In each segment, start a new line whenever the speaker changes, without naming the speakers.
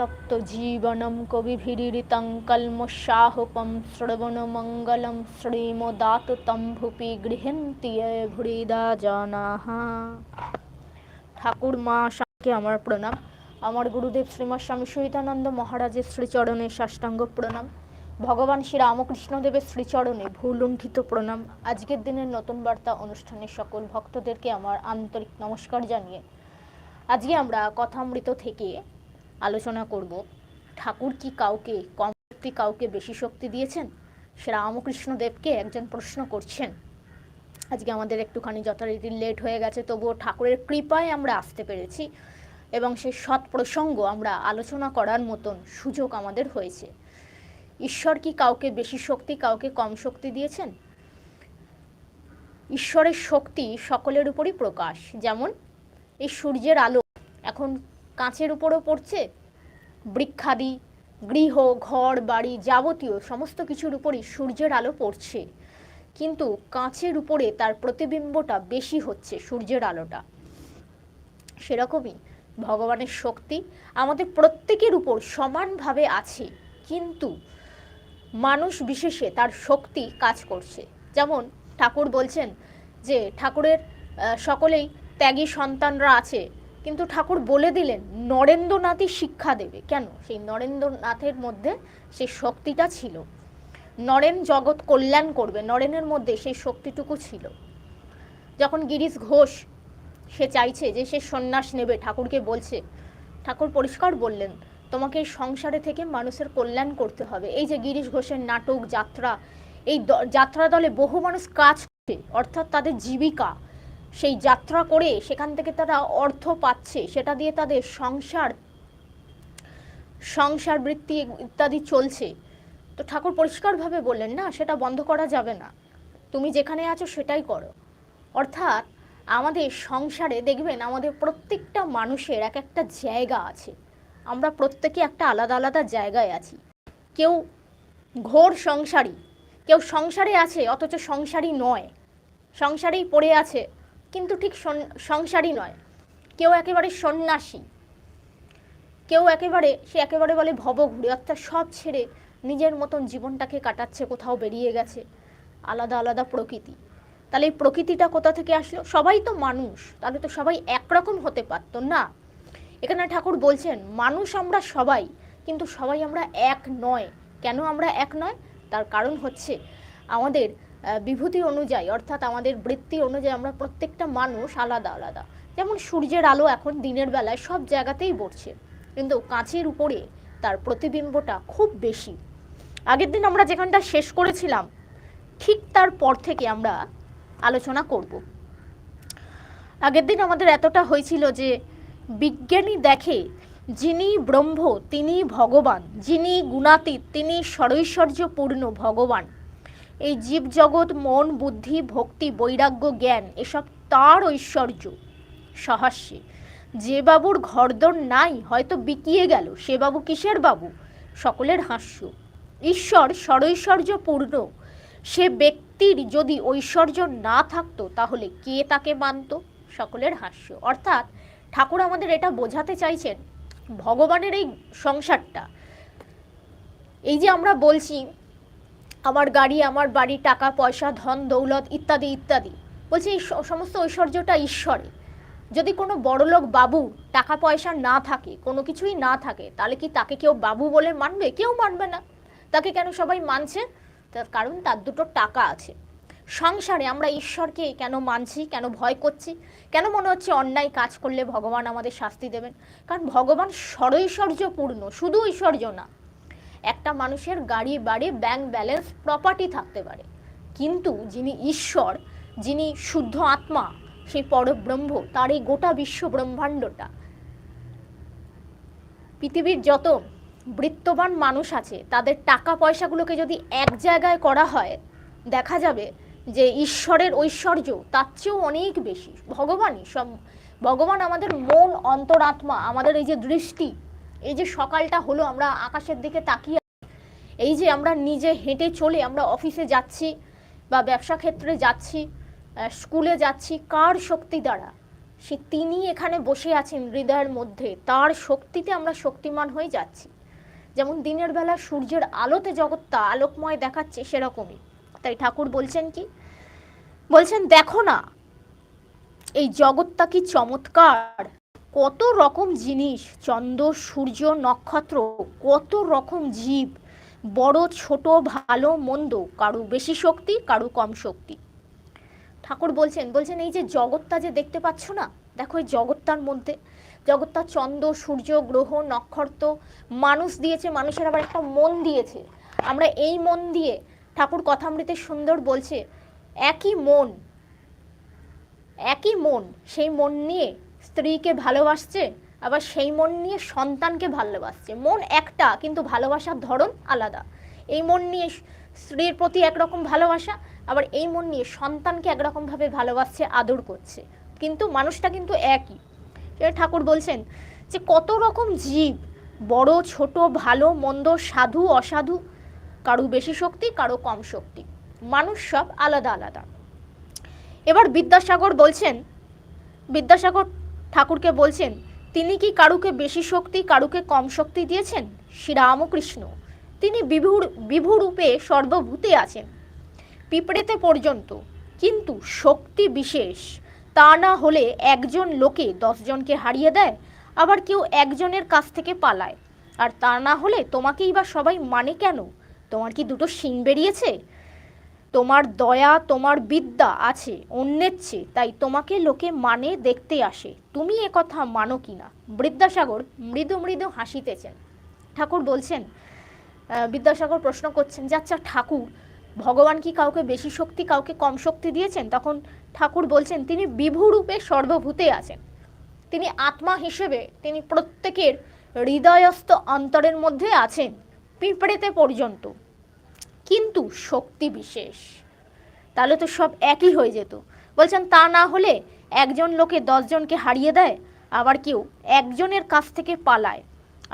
তপ্ত জীবনম কবিভিরিতং কল্মষাহুপম শ্রবণমঙ্গলম শ্রীমদাততম ভূপি গৃহন্তি ভুরিদা জানাহ। ঠাকুর মা স্বামীকে আমার প্রণাম। আমার গুরুদেব শ্রীমৎ স্বামী সহিতানন্দ মহারাজের শ্রীচরণে সাষ্টাঙ্গ প্রণাম। ভগবান শ্রী রামকৃষ্ণদেবের শ্রীচরণে ভুলুণ্ঠিত প্রণাম। আজকের দিনের নতুন বার্তা অনুষ্ঠানের সকল ভক্তদেরকে আমার আন্তরিক নমস্কার জানিয়ে আজকে আমরা কথামৃত থেকে আলোচনা করব। ঠাকুর কি কাউকে কম শক্তি কাউকে বেশি শক্তি দিয়েছেন? রামকৃষ্ণ দেবকে একজন প্রশ্ন করছেন। আজকে আমাদের একটুখানি যথারীতি লেট হয়ে গেছে, তবুও ঠাকুরের কৃপায় আমরা আসতে পেরেছি এবং সেই সৎ প্রসঙ্গ আমরা আলোচনা করার মতন সুযোগ আমাদের হয়েছে। ঈশ্বর কি কাউকে বেশি শক্তি, কাউকে কম শক্তি দিয়েছেন? ঈশ্বরের শক্তি সকলের উপরই প্রকাশ। যেমন এই সূর্যের আলো এখন কাঁচের উপরও পড়ছে। বৃক্ষাদি, গৃহ, ঘর, বাড়ি যাবতীয় সমস্ত কিছুর উপরই সূর্যের আলো পড়ছে। কিন্তু কাঁচের উপরে তার প্রতিবিম্বটা বেশি হচ্ছে সূর্যের আলোটা। সেরকমই ভগবানের শক্তি আমাদের প্রত্যেকের উপর সমানভাবে আছে, কিন্তু মানুষ বিশেষে তার শক্তি কাজ করছে। যেমন ঠাকুর বলছেন যে ঠাকুরের সকলেই ত্যাগী সন্তানরা আছে কিন্তু ঠাকুর বলে দিলেন, নরেন্দ্রনাথই শিক্ষা দেবে। কেন? সেই নরেন্দ্রনাথের মধ্যে সেই শক্তিটা ছিল। নরেন জগৎ কল্যাণ করবে, নরেনের মধ্যে সেই শক্তিটুকু ছিল। যখন গিরিশ ঘোষ, সে চাইছে যে সে সন্ন্যাস নেবে, ঠাকুরকে বলছে, ঠাকুর পরিষ্কার বললেন, তোমাকে এই সংসারে থেকে মানুষের কল্যাণ করতে হবে। এই যে গিরিশ ঘোষের নাটক, যাত্রা, এই যাত্রা দলে বহু মানুষ কাজ করছে অর্থাৎ তাদের জীবিকা। সেই যাত্রা করে সেখান থেকে তারা অর্থ পাচ্ছে। সেটা দিয়ে তাদের সংসার সংসার বৃত্তি ইত্যাদি চলছে। তো ঠাকুর পরিষ্কারভাবে বললেন, না, সেটা বন্ধ করা যাবে না। তুমি যেখানে আছো সেটাই করো। অর্থাৎ আমাদের সংসারে দেখবেন, আমাদের প্রত্যেকটা মানুষের এক একটা জায়গা আছে। আমরা প্রত্যেকে একটা আলাদা আলাদা জায়গায় আছি। কেউ ঘোর সংসারী, কেউ সংসারে আছে, অথচ সংসারী নয়। সংসারেই পড়ে আছে কিন্তু ঠিক সন- সংসারী নয়। কেউ একেবারে সন্ন্যাসী। কেউ একেবারে, সে একেবারে বলে ভবঘুরে, অর্থাৎ সব ছেড়ে নিজের মতন জীবনটাকে কাটাচ্ছে, কোথাও বেরিয়ে গেছে। আলাদা আলাদা প্রকৃতি। তাহলে এই প্রকৃতিটা কোথা থেকে আসলো? সবাই তো মানুষ, তাহলে তো সবাই একরকম হতে পারতো না। এখানে ঠাকুর বলছেন, মানুষ আমরা সবাই, কিন্তু সবাই আমরা এক নয়। কেন আমরা এক নয়? তার কারণ হচ্ছে আমাদের বিভূতি অনুযায়ী, অর্থাৎ আমাদের বৃত্তি অনুযায়ী আমরা প্রত্যেকটা মানুষ আলাদা আলাদা। যেমন সূর্যের আলো এখন দিনের বেলায় সব জায়গাতেই পড়ছে কিন্তু কাঁচের উপরে তার প্রতিবিম্বটা খুব বেশি। আগের দিন আমরা যেখানটা শেষ করেছিলাম, ঠিক তার পর থেকে আমরা আলোচনা করব। আগের দিন আমাদের এতটা হয়েছিল যে, বিজ্ঞানী দেখে যিনি ব্রহ্ম তিনি ভগবান, যিনি গুণাতীত, তিনি সরৈশ্বর্যপূর্ণ ভগবান। এই জীবজগৎ, মন, বুদ্ধি, ভক্তি, বৈরাগ্য, জ্ঞান, এসব তার ঐশ্বর্য। সহাস্যে, যে বাবুর ঘরদর নাই, হয়তো বিকিয়ে গেল, সে বাবু কিসের বাবু? সকলের হাস্য। ঈশ্বর সরৈশ্বর্যপূর্ণ। সে ব্যক্তির যদি ঐশ্বর্য না থাকতো, তাহলে কে তাকে মানত? সকলের হাস্য। অর্থাৎ, ঠাকুর আমাদের এটা বোঝাতে চাইছেন, ভগবানের এই সংসারটা। এই যে আমরা বলছি আমার গাড়ি, আমার বাড়ি, টাকা, পয়সা, ধন, দৌলত ইত্যাদি ইত্যাদি। বলছি সমস্ত ঐশ্বর্যটা ঈশ্বরে যদি কোনো বড়লোক বাবু টাকা, পয়সা না থাকে, কোনো কিছুই না থাকে, তাহলে কি তাকে কেউ বাবু বলে মানবে? কেউ মানবে না। তাকে কেন সবাই মানছে? তার কারণ তার দুটো টাকা আছে। সংসারে আমরা ঈশ্বরকে কেন মানছি, কেন ভয় করছি? কেন মনে হচ্ছে অন্যায় কাজ করলে ভগবান আমাদের শাস্তি দেবেন? কারণ ভগবান সরৈশ্বর্যপূর্ণ, শুধু ঐশ্বর্য না। একটা মানুষের গাড়ি, বাড়ি ব্যাংক ব্যালেন্স প্রপার্টি থাকতে পারে। কিন্তু যিনি ঈশ্বর, যিনি শুদ্ধ আত্মা, সেই পরব্রহ্ম, তার এই গোটা বিশ্ব ব্রহ্মাণ্ডটা, পৃথিবীর যত বৃত্তবান মানুষ আছে, তাদের টাকা পয়সাগুলোকে যদি এক জায়গায় করা হয়, দেখা যাবে যে ঈশ্বরের ঐশ্বর্য তার চেয়েও অনেক বেশি। ভগবানই সব ভগবান আমাদের মন অন্তরাত্মা, আমাদের এই যে দৃষ্টি এই যে সকালটা হলো, আমরা আকাশের দিকে তাকিয়ে এই যে আমরা নিজে হেঁটে চলে আমরা অফিসে যাচ্ছি বা ব্যবসা ক্ষেত্রে যাচ্ছি স্কুলে যাচ্ছি, কার শক্তি দ্বারা? সে তিনি এখানে বসে আছেন হৃদয়ের মধ্যে, তার শক্তিতে আমরা শক্তিমান হয়ে যাচ্ছি। যেমন দিনের বেলা সূর্যের আলোতে জগৎটা আলোকময় দেখাচ্ছে সেরকমই। তাই ঠাকুর বলছেন কি? বলছেন, দেখো না, এই জগৎটা কি চমৎকার? কত রকম জিনিস, চন্দ্র, সূর্য, নক্ষত্র, কত রকম জীব, বড়, ছোট, ভালো, মন্দ, কারু বেশি শক্তি, কারু কম শক্তি। ঠাকুর বলছেন বলছেন এই যে জগৎটা যে দেখতে পাচ্ছ না, দেখো এই জগৎটার মধ্যে, জগৎটা চন্দ্র, সূর্য, গ্রহ, নক্ষত্র, মানুষ দিয়েছে, মানুষের আবার একটা মন দিয়েছে। আমরা এই মন দিয়ে ঠাকুর কথামৃতে সুন্দর বলছে, একই মন একই মন, সেই মন নিয়ে স্ত্রীকে ভালোবাসছে, আবার সেই মন নিয়ে সন্তানকে ভালোবাসছে। মন একটা, কিন্তু ভালোবাসার ধরন আলাদা। এই মন নিয়ে স্ত্রীর প্রতি একরকম ভালোবাসা, আবার এই মন নিয়ে সন্তানকে একরকমভাবে ভালোবাসছে, আদর করছে। কিন্তু মানুষটা কিন্তু একই। ঠাকুর বলছেন যে, কত রকম জীব, বড়, ছোট, ভালো, মন্দ, সাধু, অসাধু, কারও বেশি শক্তি, কারও কম শক্তি। মানুষ সব আলাদা আলাদা। এবার বিদ্যাসাগর বলছেন, বিদ্যাসাগর ঠাকুরকে বলছেন, তিনি কি কারুকে বেশি শক্তি, কারুকে কম শক্তি দিয়েছেন? শ্রীরামকৃষ্ণ, তিনি বিভুর, বিভুরূপে সর্বভূতে আছেন, পিঁপড়েতে পর্যন্ত। কিন্তু শক্তি বিশেষ। তা না হলে একজন লোকে দশজনকে হারিয়ে দেয়, আবার কেউ একজনের কাছ থেকে পালায়। আর তা না হলে তোমাকেই বা সবাই মানে কেন? তোমার কি দুটো শিং বেরিয়েছে? তোমার দয়া, তোমার বিদ্যা আছে অন্যের চেয়ে তাই তোমাকে লোকে মানে দেখতে আসে। তুমি কথা মানো কি না বৃদ্যাসাগর মৃদু মৃদু হাসিতেছেন। ঠাকুর বলছেন বিদ্যাসাগর প্রশ্ন করছেন, যে আচ্ছা ঠাকুর, ভগবান কি কাউকে বেশি শক্তি, কাউকে কম শক্তি দিয়েছেন? তখন ঠাকুর বলছেন, তিনি বিভুরূপে সর্বভূতে আছেন। তিনি আত্মা হিসেবে, তিনি প্রত্যেকের হৃদয়স্থ অন্তরের মধ্যে আছেন, পিঁপড়েতে পর্যন্ত। কিন্তু শক্তি বিশেষ। তাহলে তো সব একই হয়ে যেত। বলছেন, তা না হলে একজন লোকে দশজনকে হারিয়ে দেয়, আবার কেউ একজনের কাছ থেকে পালায়।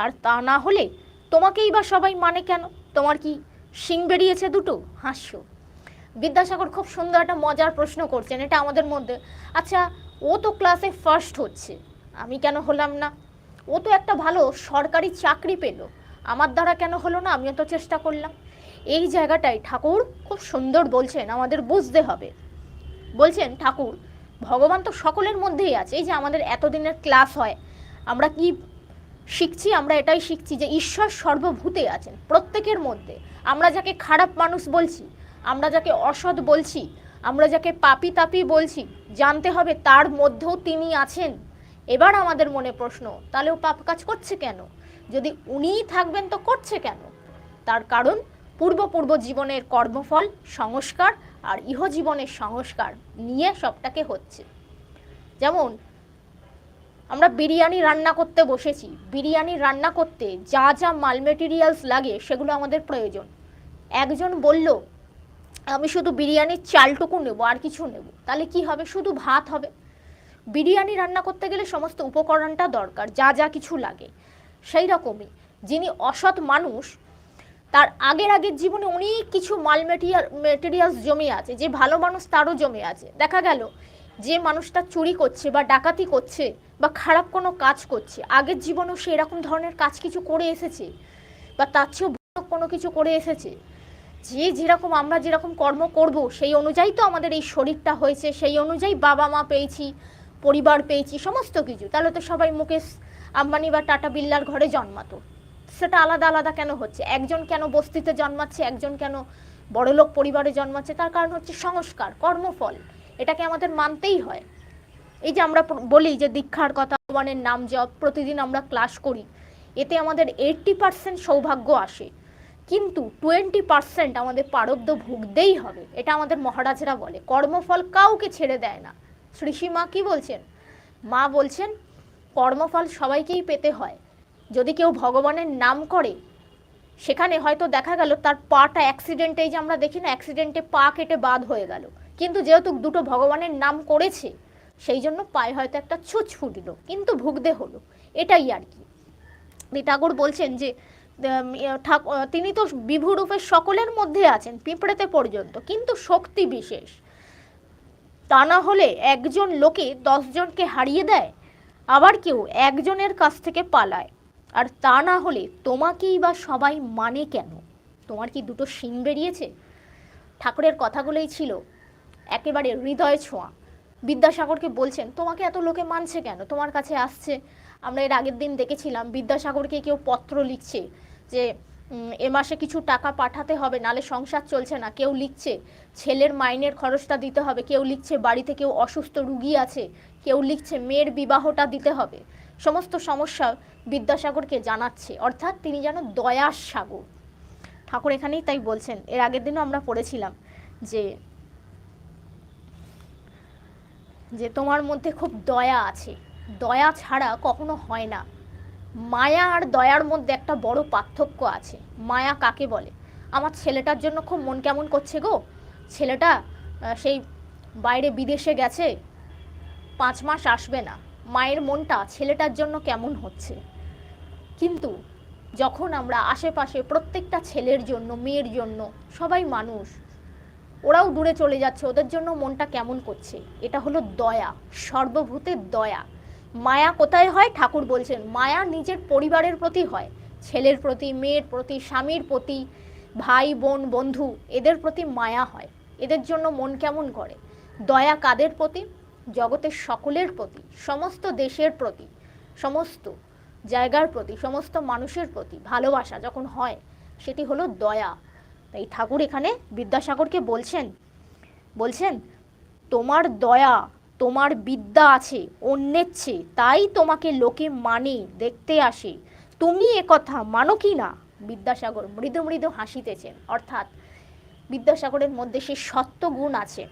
আর তা না হলে তোমাকেই বা সবাই মানে কেন? তোমার কি শিং বেরিয়েছে দুটো? হাস্য। বিদ্যাসাগর খুব সুন্দর একটা মজার প্রশ্ন করছেন, এটা আমাদের মধ্যে। আচ্ছা ও তো ক্লাসে ফার্স্ট হচ্ছে, আমি কেন হলাম না? ও তো একটা ভালো সরকারি চাকরি পেল, আমার দ্বারা কেন হলো না? আমিও তো চেষ্টা করলাম। এই জায়গাটায় ঠাকুর খুব সুন্দর বলছেন, আমাদের বুঝতে হবে। বলছেন, ঠাকুর, ভগবান তো সকলের মধ্যেই আছে। এই যে আমাদের এতদিনের ক্লাস হয়, আমরা কি শিখছি? আমরা এটাই শিখছি যে ঈশ্বর সর্বভূতে আছেন, প্রত্যেকের মধ্যে। আমরা যাকে খারাপ মানুষ বলছি, আমরা যাকে অসৎ বলছি, আমরা যাকে পাপি তাপি বলছি, জানতে হবে তার মধ্যেও তিনি আছেন। এবার আমাদের মনে প্রশ্ন, তাহলে ও পাপ কাজ করছে কেন? যদি উনিই থাকবেন তো করছে কেন? তার কারণ পূর্ব পূর্ব জীবনের কর্মফল, সংস্কার আর ইহজীবনের সংস্কার নিয়ে সবটাকে হচ্ছে। যেমন, আমরা বিরিয়ানি রান্না করতে বসেছি। বিরিয়ানি রান্না করতে যা যা মাল মেটেরিয়ালস লাগে সেগুলো আমাদের প্রয়োজন। একজন বলল, আমি শুধু বিরিয়ানির চালটুকু নেব আর কিছু নেব। তাহলে কি হবে? শুধু ভাত হবে? বিরিয়ানি রান্না করতে গেলে সমস্ত উপকরণটা দরকার, যা যা কিছু লাগে। সেই রকমই যিনি অসৎ মানুষ তার আগের আগের জীবনে অনেক কিছু মাল মেটেরিয়াল মেটেরিয়ালস জমে আছে, যে ভালো মানুষ তারও জমে আছে। দেখা গেল যে মানুষটা চুরি করছে বা ডাকাতি করছে বা খারাপ কোনো কাজ করছে, আগের জীবনেও সে এরকম ধরনের কাজ কিছু করে এসেছে বা তার চেয়েও কোনো কিছু করে এসেছে। যে যেরকম আমরা যেরকম কর্ম করব, সেই অনুযায়ী তো আমাদের এই শরীরটা হয়েছে, সেই অনুযায়ী বাবা মা পেয়েছি, পরিবার পেয়েছি, সমস্ত কিছু। তাহলে তো সবাই মুকেশ আম্বানি বা টাটা বিল্লার ঘরে জন্মাতো। সেটা আলাদা আলাদা কেন হচ্ছে? একজন কেন বস্তিতে জন্মাচ্ছে? একজন কেন বড়লোক পরিবারে জন্মাচ্ছে? তার কারণ হচ্ছে সংস্কার, কর্মফল। এটাকে আমাদের মানতেই হয়। এই যে আমরা বলি যে দীক্ষার কথা, ভগবানের নাম জপ, প্রতিদিন আমরা ক্লাস করি। এতে আমাদের এইট্টি পার্সেন্ট সৌভাগ্য আসে। কিন্তু টোয়েন্টি পার্সেন্ট আমাদের পারব্ধ ভুগতেই হবে। এটা আমাদের মহারাজরা বলে। কর্মফল কাউকে ছেড়ে দেয় না। শ্রীষী মা কি বলছেন? মা বলছেন, কর্মফল সবাইকেই পেতে হয়। যদি কেউ ভগবানের নাম করে সেখানে হয়তো দেখা গেল তার পাটা অ্যাক্সিডেন্টে যে আমরা দেখি না অ্যাক্সিডেন্টে পা কেটে বাদ হয়ে গেল। কিন্তু যেহেতু দুটো ভগবানের নাম করেছে সেই জন্য পায়ে হয়তো একটা ছুঁচ ফুটল কিন্তু ভুগতে হলো। এটাই আর কি। ঠাকুর বলছেন যে ইয়ে, তিনি তো বিভুরূপে সকলের মধ্যে আছেন পিঁপড়েতে পর্যন্ত কিন্তু শক্তি বিশেষ। তা না হলে একজন লোকে দশজনকে হারিয়ে দেয় আবার কেউ একজনের কাছ থেকে পালায়। আর তা না হলে তোমাকেই বা সবাই মানে কেন? তোমার কি দুটো শিং বেরিয়েছে? ঠাকুরের কথাগুলোই ছিল একেবারে হৃদয় ছোঁয়া। বিদ্যাসাগরকে বলছেন, তোমাকে এত লোকে মানছে কেন? তোমার কাছে আসছে। আমরা এর আগের দিন দেখেছিলাম, বিদ্যাসাগরকে কেউ পত্র লিখছে যে এ মাসে কিছু টাকা পাঠাতে হবে, নালে সংসার চলছে না। কেউ লিখছে, ছেলের মাইনের খরচটা দিতে হবে। কেউ লিখছে, বাড়িতে কেউ অসুস্থ রুগী আছে। কেউ লিখছে, মেয়ের বিবাহটা দিতে হবে। সমস্ত সমস্যা বিদ্যাসাগরকে জানাচ্ছে। অর্থাৎ তিনি যেন দয়ার সাগর। ঠাকুর এখানেই তাই বলছেন। এর আগের দিনও আমরা পড়েছিলাম যে যে তোমার মধ্যে খুব দয়া আছে। দয়া ছাড়া কখনো হয় না। মায়া আর দয়ার মধ্যে একটা বড় পার্থক্য আছে। মায়া কাকে বলে? আমার ছেলেটার জন্য খুব মন কেমন করছে গো। ছেলেটা সেই বাইরে বিদেশে গেছে, পাঁচ মাস আসবে না। মায়ের মনটা ছেলেটার জন্য কেমন হচ্ছে? কিন্তু যখন আমরা আশেপাশে প্রত্যেকটা ছেলের জন্য, মেয়ের জন্য সবাই মানুষ, ওরাও দূরে চলে যাচ্ছে, ওদের জন্য মনটা কেমন করছে? এটা হলো দয়া, সর্বভূতের দয়া। মায়া কোথায় হয়? ঠাকুর বলছেন, মায়া নিজের পরিবারের প্রতি হয়, ছেলের প্রতি, মেয়ের প্রতি, স্বামীর প্রতি, ভাই, বোন, বন্ধু, এদের প্রতি মায়া হয়, এদের জন্য মন কেমন করে? দয়া কাদের প্রতি? জগতের সকলের প্রতি, সমস্ত দেশের প্রতি, সমস্ত জায়গার প্রতি, সমস্ত মানুষের প্রতি ভালোবাসা যখন হয়, সেটি হলো দয়া। তাই ঠাকুর এখানে বিদ্যাসাগরকে বলছেন বলছেন, তোমার দয়া, তোমার বিদ্যা আছে, অন্যের চেয়ে, তাই তোমাকে লোকে মানে দেখতে আসে। তুমি একথা মানো কি না? বিদ্যাসাগর মৃদু মৃদু হাসিতেছেন। অর্থাৎ বিদ্যাসাগরের মধ্যে সে সত্য গুণ আছে।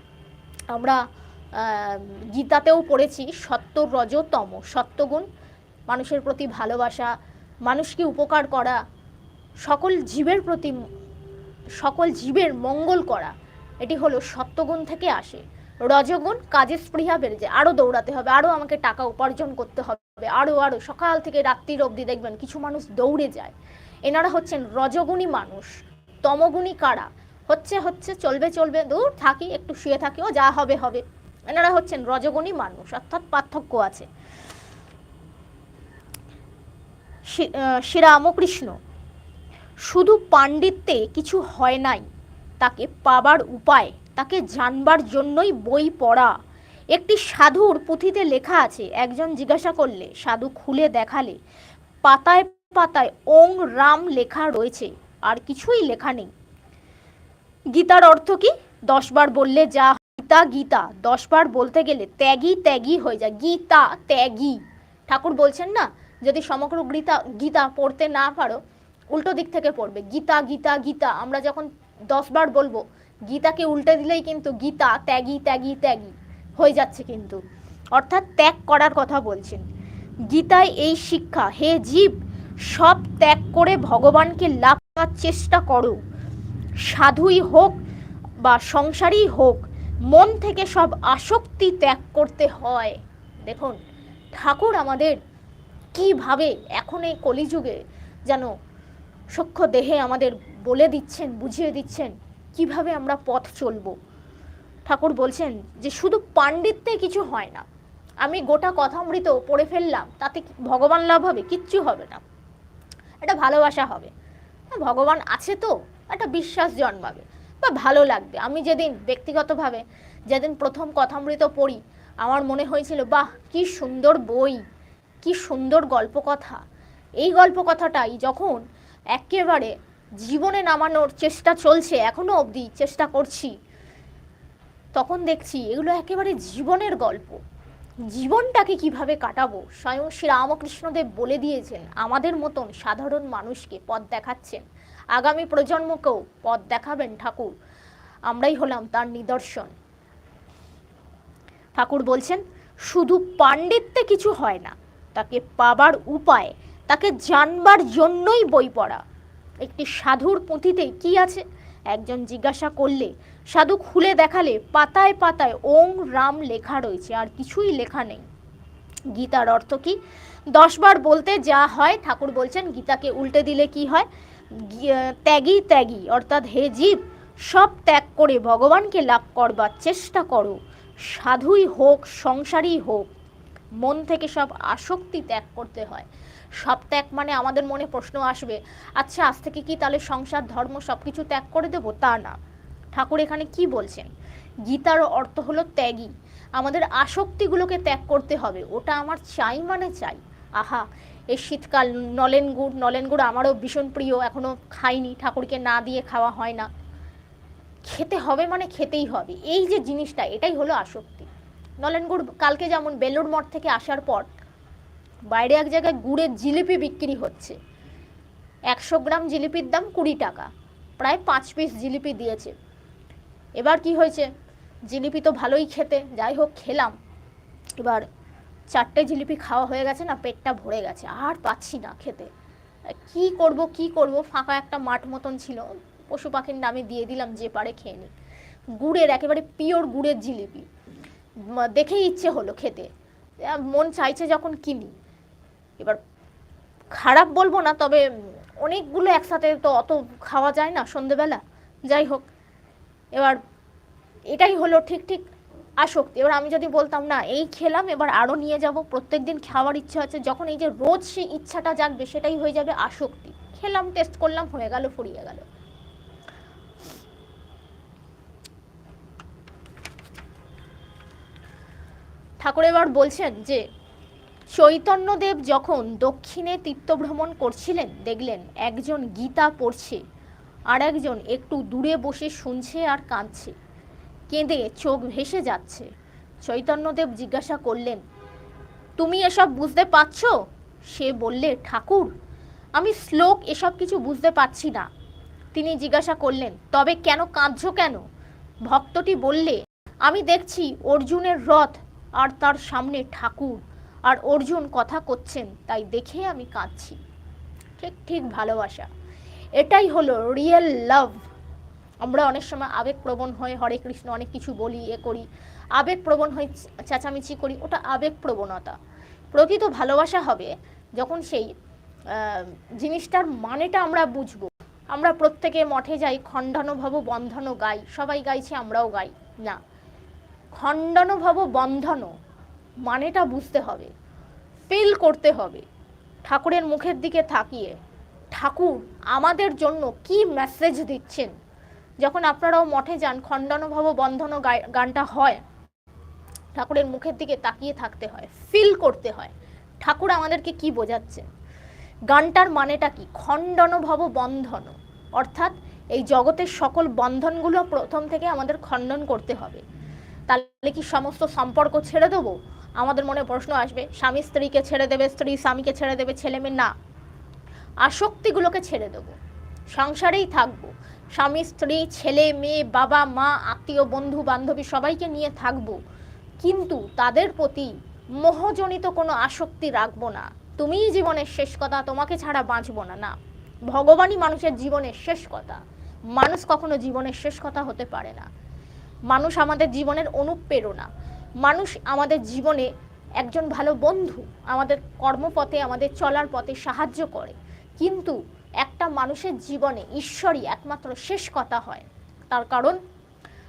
আমরা গীতাতেও পড়েছি সত্য রজতম সত্যগুণ, মানুষের প্রতি ভালোবাসা, মানুষকে উপকার করা, সকল জীবের প্রতি, সকল জীবের মঙ্গল করা, এটি হলো সত্যগুণ থেকে আসে। রজগুণ কাজের স্পৃহা বেড়ে যায় আরও দৌড়াতে হবে আরও আমাকে টাকা উপার্জন করতে হবে আরও আরও সকাল থেকে রাত্রির অবধি দেখবেন কিছু মানুষ দৌড়ে যায়। এনারা হচ্ছেন রজগুণী মানুষ, তমগুণী কারা? হচ্ছে হচ্ছে, চলবে চলবে, দূর থাকি, একটু শুয়ে থাকি, ও যা হবে হবে। এনারা হচ্ছেন রজগুণী মানুষ, অর্থাৎ পার্থক্য আছে। শ্রীরামকৃষ্ণ শুধু পাণ্ডিত্যে কিছু হয় নাই, তাকে পাবার উপায়, তাকে জানবার জন্যই বই পড়া। একটি সাধুর পুঁথিতে লেখা আছে, একজন জিজ্ঞাসা করলে, সাধু খুলে দেখালে, পাতায় পাতায় ওং রাম লেখা রয়েছে, আর কিছুই লেখা নেই। গীতার অর্থ কি? দশবার বললে যা গীতা গীতা। দশবার বলতে গেলে ত্যাগী ত্যাগী হয়ে যায়। গীতা, ত্যাগী। ঠাকুর বলছেন না, যদি সমগ্র গীতা গীতা পড়তে না পারো, উল্টো দিক থেকে পড়বে। গীতা গীতা গীতা। আমরা যখন দশবার বলব, গীতাকে উল্টে দিলেই কিন্তু গীতা, ত্যাগী ত্যাগী ত্যাগী হয়ে যাচ্ছে কিন্তু। অর্থাৎ ত্যাগ করার কথা বলছেন। গীতায় এই শিক্ষা, হে জীব, সব ত্যাগ করে ভগবানকে লাভ করার চেষ্টা করো। সাধুই হোক বা সংসারই হোক মন থেকে সব আসক্তি ত্যাগ করতে হয়। দেখুন ঠাকুর আমাদের কীভাবে এখন এই কলিযুগে যেন সূক্ষ্ম দেহে আমাদের বলে দিচ্ছেন বুঝিয়ে দিচ্ছেন কীভাবে আমরা পথ চলব। ঠাকুর বলছেন যে শুধু পাণ্ডিত্যে কিছু হয় না। আমি গোটা কথামৃত পড়ে ফেললাম তাতে ভগবান লাভ হবে? কিচ্ছু হবে না। এটা ভালোবাসা হবে। হ্যাঁ, ভগবান আছে তো একটা বিশ্বাস জন্মাবে। বা ভালো লাগবে। আমি যেদিন ব্যক্তিগতভাবে যেদিন প্রথম কথামৃত পড়ি, আমার মনে হয়েছিল, বাহ, কি সুন্দর বই, কি সুন্দর গল্প কথা এই গল্প কথাটাই যখন একেবারে জীবনে নামানোর চেষ্টা চলছে, এখনও অবধি চেষ্টা করছি, তখন দেখছি এগুলো একেবারে জীবনের গল্প। জীবনটাকে কীভাবে কাটাবো, স্বয়ং শ্রী রামকৃষ্ণদেব বলে দিয়েছেন, আমাদের মতন সাধারণ মানুষকে পথ দেখাচ্ছেন। আগামী প্রজন্মকেও পথ দেখাবেন ঠাকুর। আমরাই হলাম তার নিদর্শন। ঠাকুর বলছেন, শুধু পাণ্ডিত্যে কিছু হয় না, তাকে পাবার উপায়, তাকে জানবার জন্যই বই পড়া। একটি সাধুর পুঁথিতে কি আছে? একজন জিজ্ঞাসা করলে, সাধু খুলে দেখালে পাতায় পাতায় ওং রাম লেখা রয়েছে, আর কিছুই লেখা নেই। গীতার অর্থ কি? দশবার বলতে যা হয়, ঠাকুর বলছেন, গীতাকে উল্টে দিলে কি হয়? ত্যাগী ত্যাগী, অর্থাৎ হে জীব, সব ত্যাগ করে ভগবানকে লাভ করবার চেষ্টা করো। সাধুই হোক সংসারই হোক, মন থেকে সব আসক্তি ত্যাগ করতে হয়। সব ত্যাগ মানে আমাদের মনে প্রশ্ন আসবে আচ্ছা আজ থেকে কি তাহলে সংসার, ধর্ম সব কিছু ত্যাগ করে দেবো? তা না। ঠাকুর এখানে কি বলছেন? গীতার অর্থ হলো ত্যাগী। আমাদের আসক্তিগুলোকে ত্যাগ করতে হবে, ওটা আমার চাই মানে চাই। আহা এই শীতকাল, নলেন গুড় নলেন গুড় আমারও ভীষণ প্রিয় এখনও খাইনি, ঠাকুরকে না দিয়ে খাওয়া হয় না। খেতে হবে মানে খেতেই হবে, এই যে জিনিসটা, এটাই হলো আসক্তি। নলেন গুড় কালকে যেমন বেলুর মঠ থেকে আসার পর, বাইরে এক জায়গায় গুড়ের জিলিপি বিক্রি হচ্ছে। একশো গ্রাম জিলিপির দাম কুড়ি টাকা, প্রায় পাঁচ পিস জিলিপি দিয়েছে। এবার কি হয়েছে? জিলিপি তো ভালোই খেতে, যাই হোক, খেলাম। এবার চারটে জিলিপি খাওয়া হয়ে গেছে না, পেটটা ভরে গেছে, আর পাচ্ছি না খেতে। কি করব কি করব? ফাঁকা একটা মাঠ মতন ছিল, পশু পাখির নামে দিয়ে দিলাম, যে পারে খেয়ে নি গুড়ের, একেবারে পিওর গুড়ের জিলিপি। দেখেই ইচ্ছে হলো খেতে। মন চাইছে যখন কিনি। এবার খারাপ বলব না, তবে অনেকগুলো একসাথে তো অত খাওয়া যায় না সন্ধেবেলা। যাই হোক, এবার এটাই হলো ঠিক ঠিক। আসক্তি। এবার আমি যদি বলতাম, না, এই খেলাম, এবার আরও নিয়ে যাব। প্রত্যেক দিন খাওয়ার ইচ্ছা আছে যখন এই যে রোজ সেই ইচ্ছাটা জাগবে, সেটাই হয়ে যাবে আসক্তি। খেলাম টেস্ট করলাম, হয়ে গেল, ফুরিয়ে গেল। ঠাকুর এবার বলছেন যে চৈতন্যদেব যখন দক্ষিণে তীর্থভ্রমণ করছিলেন, দেখলেন একজন গীতা পড়ছে আর একজন একটু দূরে বসে শুনছে আর কাঁদছে। কেঁদে চোখ ভেসে যাচ্ছে। চৈতন্যদেব জিজ্ঞাসা করলেন, তুমি এসব বুঝতে পারছ? সে বললে, ঠাকুর, আমি শ্লোক এসব কিছু বুঝতে পারছি না। তিনি জিজ্ঞাসা করলেন, তবে কেন কাঁদছো কেন? ভক্তটি বললে, আমি দেখছি অর্জুনের রথ আর তার সামনে ঠাকুর, আর অর্জুন কথা করছেন, তাই দেখে আমি কাঁদছি। ঠিক ঠিক ভালোবাসা। এটাই হলো রিয়েল লাভ আমরা অনেক সময় আবেগপ্রবণ হয়ে হরে কৃষ্ণ অনেক কিছু বলি, এ করি। আবেগপ্রবণ হয়ে চেঁচামেচি করি, ওটা আবেগপ্রবণতা। প্রকৃত ভালোবাসা হবে যখন সেই জিনিসটার মানেটা আমরা বুঝব। আমরা প্রত্যেকে মঠে যাই, খণ্ডানুভব বন্ধন গাই। সবাই গাইছে, আমরাও গাই। না। খণ্ডানুভব বন্ধন মানেটা বুঝতে হবে। ফিল করতে হবে। ঠাকুরের মুখের দিকে তাকিয়ে ঠাকুর আমাদের জন্য কি মেসেজ দিচ্ছেন? যখন আপনারাও মঠে যান, খণ্ডানুভব বন্ধন গানটা হয়, ঠাকুরের মুখের দিকে তাকিয়ে থাকতে হয় ফিল করতে হয়। ঠাকুর আমাদেরকে কি বোঝাচ্ছে? গানটার মানেটা কি? খণ্ডনভব বন্ধন। অর্থাৎ এই জগতের সকল বন্ধনগুলো প্রথম থেকে আমাদের খণ্ডন করতে হবে। তাহলে কি সমস্ত সম্পর্ক ছেড়ে দেবো? আমাদের মনে প্রশ্ন আসবে, স্বামী স্ত্রীকে ছেড়ে দেবে, স্ত্রী স্বামীকে ছেড়ে দেবে ছেলে মেয়ে না। আসক্তিগুলোকে ছেড়ে দেবো। সংসারেই থাকব। স্বামী, স্ত্রী, ছেলে, মেয়ে, বাবা, মা, আত্মীয়, বন্ধু, বান্ধবী, সবাইকে নিয়ে থাকব। কিন্তু তাদের প্রতি মোহজনিত কোনো আসক্তি রাখব না। তুমিই জীবনের শেষ কথা, তোমাকে ছাড়া বাঁচবো না। না, ভগবানই মানুষের জীবনের শেষ কথা। মানুষ কখনো জীবনের শেষ কথা হতে পারে না। মানুষ আমাদের জীবনের অনুপ্রেরণা। মানুষ আমাদের জীবনে একজন ভালো বন্ধু, আমাদের কর্মপথে, আমাদের চলার পথে সাহায্য করে। কিন্তু মানুষের জীবনে ঈশ্বরই একমাত্র শেষ কথা হয়। তার কারণ,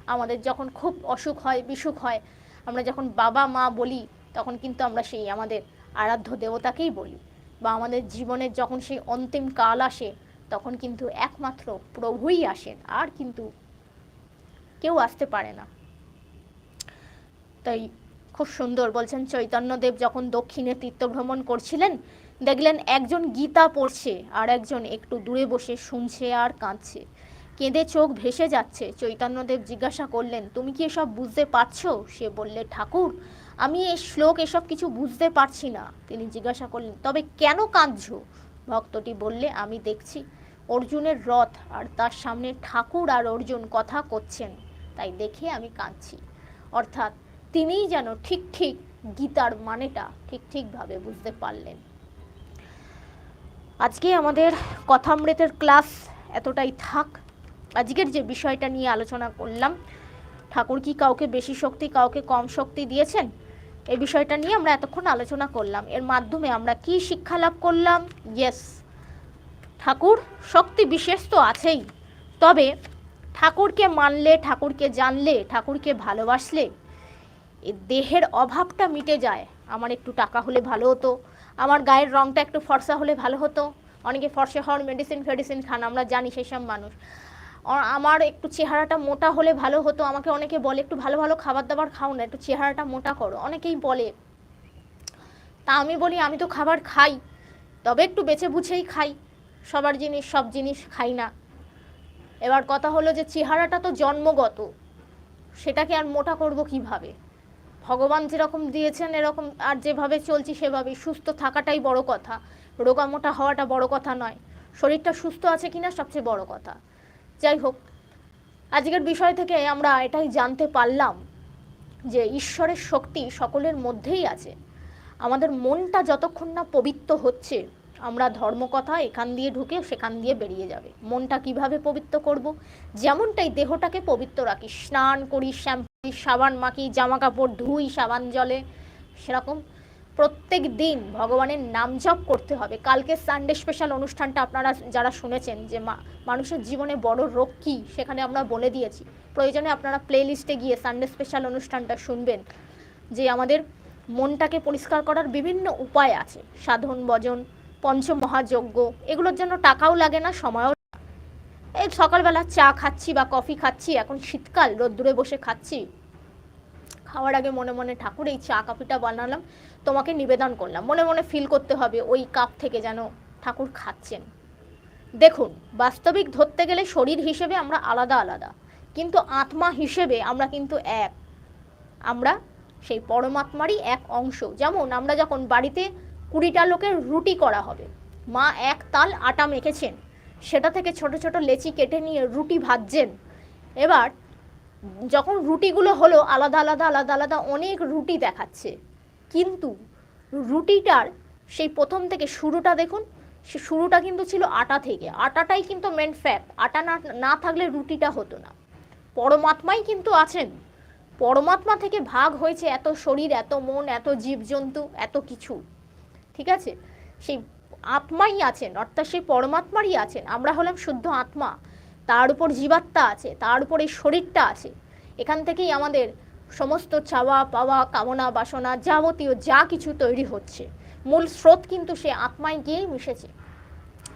আমাদের যখন খুব অসুখ হয়, বিসুখ হয়, আমরা যখন বাবা, মা বলি, তখন কিন্তু আমরা সেই আমাদের আরাধ্য দেবতাকেই বলি। বা আমাদের জীবনের যখন সেই অন্তিম কাল আসে, তখন কিন্তু একমাত্র প্রভুই আসেন, আর কিন্তু কেউ আসতে পারে না। তাই খুব সুন্দর বলছেন চৈতন্যদেব, যখন দক্ষিণে তীর্থভ্রমণ করছিলেন দেখলেন একজন গীতা পড়ছে আর একজন একটু দূরে বসে শুনছে আর কাঁদছে। কেঁদে চোখ ভেসে যাচ্ছে। চৈতন্যদেব জিজ্ঞাসা করলেন, তুমি কি এসব বুঝতে পারছ? সে বললে, ঠাকুর, আমি এই শ্লোক এসব কিছু বুঝতে পারছি না। তিনি জিজ্ঞাসা করলেন, তবে কেন কাঁদছো? ভক্তটি বললে, আমি দেখছি অর্জুনের রথ আর তার সামনে ঠাকুর আর অর্জুন কথা করছেন, তাই দেখে আমি কাঁদছি। অর্থাৎ তিনিই যেন ঠিক ঠিক গীতার মানেটা ঠিক ঠিকভাবে বুঝতে পারলেন। আজকে আমাদের কথামৃতের ক্লাস এতটাই থাক। আজকের যে বিষয়টা নিয়ে আলোচনা করলাম, ঠাকুর কি কাউকে বেশি শক্তি, কাউকে কম শক্তি দিয়েছেন? এই বিষয়টা নিয়ে আমরা এতক্ষণ আলোচনা করলাম। এর মাধ্যমে আমরা কি শিক্ষা লাভ করলাম? ইয়েস ঠাকুর, শক্তি বিশেষ তো আছেই। তবে ঠাকুরকে মানলে, ঠাকুরকে জানলে, ঠাকুরকে ভালোবাসলে দেহের অভাবটা মিটে যায়। আমার একটু টাকা হলে ভালো হতো। আমার গায়ের রংটা একটু ফর্সা হলে ভালো হতো। অনেকে ফর্সা হওয়ার মেডিসিন ফেডিসিন খান, আমরা জানি সেসব মানুষ। আমার একটু চেহারাটা মোটা হলে ভালো হতো। আমাকে অনেকে বলে, একটু ভালো ভালো খাবার দাবার খাও না, একটু চেহারাটা মোটা করো। অনেকেই বলে, তা আমি বলি, আমি তো খাবার খাই, তবে একটু বেছে বুঝেই খাই। সবার জিনিস, সব জিনিস খাই না। এবার কথা হলো যে, চেহারাটা তো জন্মগত, সেটাকে আর মোটা করব কীভাবে? ভগবান যেরকম দিয়েছেন, এরকম আর যেভাবে চলছি সেভাবেই সুস্থ থাকাটাই বড় কথা। রোগা মোটা হওয়াটা বড় কথা নয়। শরীরটা সুস্থ আছে কিনা সবচেয়ে বড় কথা। যাই হোক, আজকের বিষয় থেকে আমরা এটাই জানতে পারলাম যে ঈশ্বরের শক্তি সকলের মধ্যেই আছে। আমাদের মনটা যতক্ষণ না পবিত্র হচ্ছে আমরা ধর্মকথা এখান দিয়ে ঢুকে সেখান দিয়ে বেরিয়ে যাবে। মনটা কীভাবে পবিত্র করব? যেমনটাই দেহটাকে পবিত্র রাখি স্নান করি শ্যাম্পু সাবান মাখি জামা কাপড় ধুই, সাবান জলে, সেরকম। প্রত্যেক দিন ভগবানের নাম জপ করতে হবে। কালকে সানডে স্পেশাল অনুষ্ঠানটা আপনারা যারা শুনেছেন যে মানুষের জীবনে বড় রোগ কী, সেখানে আমরা বলে দিয়েছি। প্রয়োজনে আপনারা প্লে লিস্টে গিয়ে সানডে স্পেশাল অনুষ্ঠানটা শুনবেন। যে আমাদের মনটাকে পরিষ্কার করার বিভিন্ন উপায় আছে। সাধন, ভজন পঞ্চমহাযজ্ঞ। এগুলোর জন্য টাকাও লাগে না, সময়ও এই সকালবেলা চা খাচ্ছি বা কফি খাচ্ছি, এখন শীতকাল, রোদ্দুরে বসে খাচ্ছি। খাওয়ার আগে মনে মনে, ঠাকুর, এই চা কফিটা বানালাম, তোমাকে নিবেদন করলাম। মনে মনে ফিল করতে হবে, ওই কাপ থেকে যেন ঠাকুর খাচ্ছেন। দেখুন, বাস্তবিক ধরতে গেলে শরীর হিসেবে আমরা আলাদা আলাদা, কিন্তু আত্মা হিসেবে আমরা কিন্তু এক। আমরা সেই পরমাত্মারই এক অংশ। যেমন আমরা যখন বাড়িতে কুড়িটা লোকের রুটি করা হবে। মা এক তাল আটা মেখেছেন। সেটা থেকে ছোট ছোট লেচি কেটে নিয়ে রুটি ভাজছেন। এবার যখন রুটিগুলো হলো, আলাদা আলাদা আলাদা আলাদা অনেক রুটি দেখাচ্ছে। কিন্তু রুটিটার সেই প্রথম থেকে শুরুটা দেখুন, সে শুরুটা কিন্তু ছিল আটা থেকে। আটাটাই কিন্তু মেন ফ্যাক্ট আটা না না থাকলে রুটিটা হতো না। পরমাত্মাই কিন্তু আছেন। পরমাত্মা থেকে ভাগ হয়েছে এত শরীর, এত মন, এত জীবজন্তু, এত কিছু। ঠিক আছে? সেই আত্মাই আছেন, অর্থাৎ সেই পরমাত্মারই আছেন। আমরা হলাম শুদ্ধ আত্মা। তার উপর জীবাত্মা আছে, তার উপর এই শরীরটা আছে। এখান থেকেই আমাদের সমস্ত চাওয়া, পাওয়া, কামনা, বাসনা যাবতীয় যা কিছু তৈরি হচ্ছে। মূল স্রোত কিন্তু সে আত্মায় গিয়েই মিশেছে।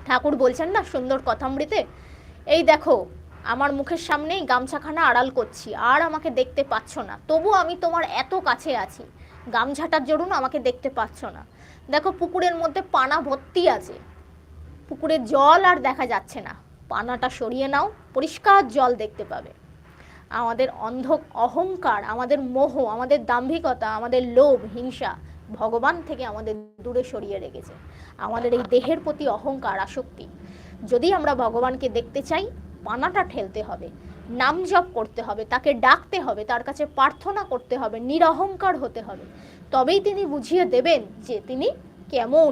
ঠাকুর বলছেন না সুন্দর কথামৃতে, এই দেখো, আমার মুখের সামনেই গামছাখানা আড়াল করছি, আর আমাকে দেখতে পাচ্ছ না। তবু আমি তোমার এত কাছে আছি। গামছাটার জরুন আমাকে দেখতে পাচ্ছ না। দেখো পুকুরের মধ্যে পানা ভর্তি আছে। পুকুরের জল আর দেখা যাচ্ছে না। পানাটা সরিয়ে নাও, পরিষ্কার জল দেখতে পাবে। আমাদের অন্ধ অহংকার, আমাদের মোহ, আমাদের দাম্ভিকতা, আমাদের লোভ, হিংসা ভগবান থেকে আমাদের দূরে সরিয়ে রেখেছে। আমাদের এই দেহের প্রতি অহংকার, আসক্তি। যদি আমরা ভগবানকে দেখতে চাই, পানাটা ঠেলতে হবে, নাম জপ করতে হবে, তাকে ডাকতে হবে, তার কাছে প্রার্থনা করতে হবে, নিরহংকার হতে হবে। তবেই তিনি বুঝিয়ে দেবেন যে তিনি কেমন।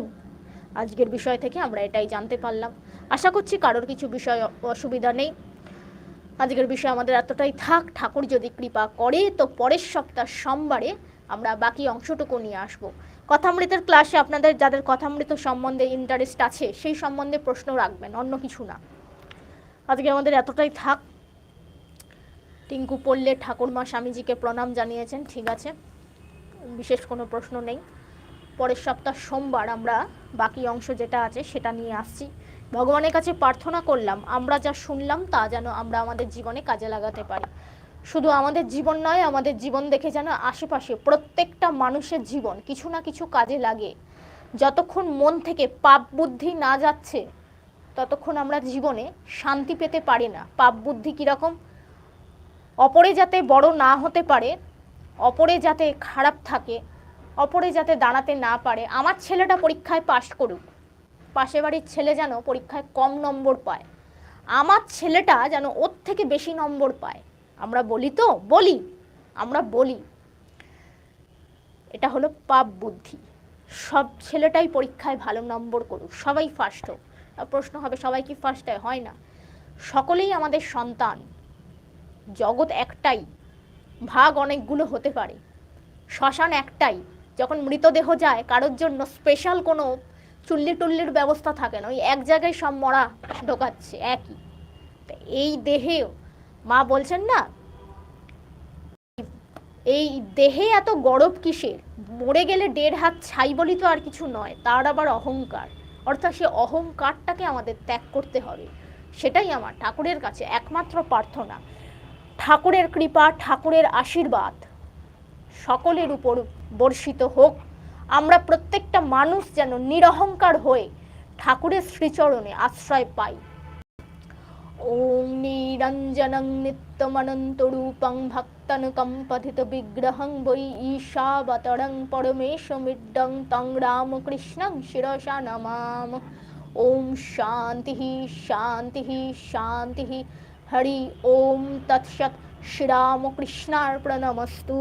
আজকের বিষয় থেকে আমরা এটাই জানতে পারলাম। আশা করছি কারোর কিছু বিষয় অসুবিধা নেই। আজকের বিষয় আমাদের এতটাই থাক, ঠাকুর যদি কৃপা করে, তো পরের সপ্তাহ সোমবারে আমরা বাকি অংশটুকু নিয়ে আসব। কথামৃতের ক্লাসে আপনাদের যাদের কথামৃত সম্বন্ধে ইন্টারেস্ট আছে, সেই সম্বন্ধে প্রশ্ন রাখবেন, অন্য কিছু না। আজকে আমাদের এতটাই থাক। টিঙ্কু পড়লে ঠাকুরমা স্বামীজিকে প্রণাম জানিয়েছেন, ঠিক আছে। বিশেষ কোনো প্রশ্ন নেই। পরের সপ্তাহ সোমবার আমরা বাকি অংশ যেটা আছে সেটা নিয়ে আসছি। ভগবানের কাছে প্রার্থনা করলাম, আমরা যা শুনলাম তা যেন আমরা আমাদের জীবনে কাজে লাগাতে পারি। শুধু আমাদের জীবন নয়, আমাদের জীবন দেখে যেন আশেপাশে প্রত্যেকটা মানুষের জীবন কিছু না কিছু কাজে লাগে। যতক্ষণ মন থেকে পাপ বুদ্ধি না যাচ্ছে, ততক্ষণ আমরা জীবনে শান্তি পেতে পারি না। পাপ বুদ্ধি কীরকম? অপরে যাতে বড় না হতে পারে অপরে যাতে খারাপ থাকে, অপরে যাতে দাঁড়াতে না পারে, আমার ছেলেটা পরীক্ষায় পাশ করুক। পাশে বাড়ির ছেলে যেন পরীক্ষায় কম নম্বর পায়। আমার ছেলেটা যেন ওর থেকে বেশি নম্বর পায়। আমরা বলি তো? বলি। আমরা বলি। এটা হলো পাপ বুদ্ধি। সব ছেলেটাই পরীক্ষায় ভালো নম্বর করুক। সবাই ফার্স্ট হোক। প্রশ্ন হবে, সবাই কি ফার্স্ট হয় না। সকলেই আমাদের সন্তান। জগৎ একটাই। ভাগ অনেকগুলো হতে পারে। শ্মশান একটাই, যখন মৃতদেহ যায়, কারোর জন্য স্পেশাল কোনো চুল্লি টুল্লির ব্যবস্থা থাকে না, ওই এক জায়গায় সব মরা ঢোকাচ্ছে, একই। এই দেহেও, মা বলছেন না, এই দেহে এত গরব কিসের? মরে গেলে দেড় হাত ছাই বলি তো আর কিছু নয়, তার আবার অহংকার। অর্থাৎ সে অহংকারটাকে আমাদের ত্যাগ করতে হবে। সেটাই আমার ঠাকুরের কাছে একমাত্র প্রার্থনা। ঠাকুরের কৃপা, ঠাকুরের আশীর্বাদ। সকলের উপর বর্ষিত হোক, আমরা প্রত্যেকটা মানুষ যেন নিরহংকার হয়ে ঠাকুরের শ্রীচরণে আশ্রয় পাই। ওম নিরঞ্জনং নিত্যমনন্তরূপং ভক্তনুকম্পথিত বিগ্রহং বৈ ঈশাবতরং পরমেশমিড্ডং তং রামকৃষ্ণং শিরসা নমাম। ওম শান্তি শান্তি শান্তি হরি ওম তৎসৎ শ্রীরামকৃষ্ণার্পণমস্তু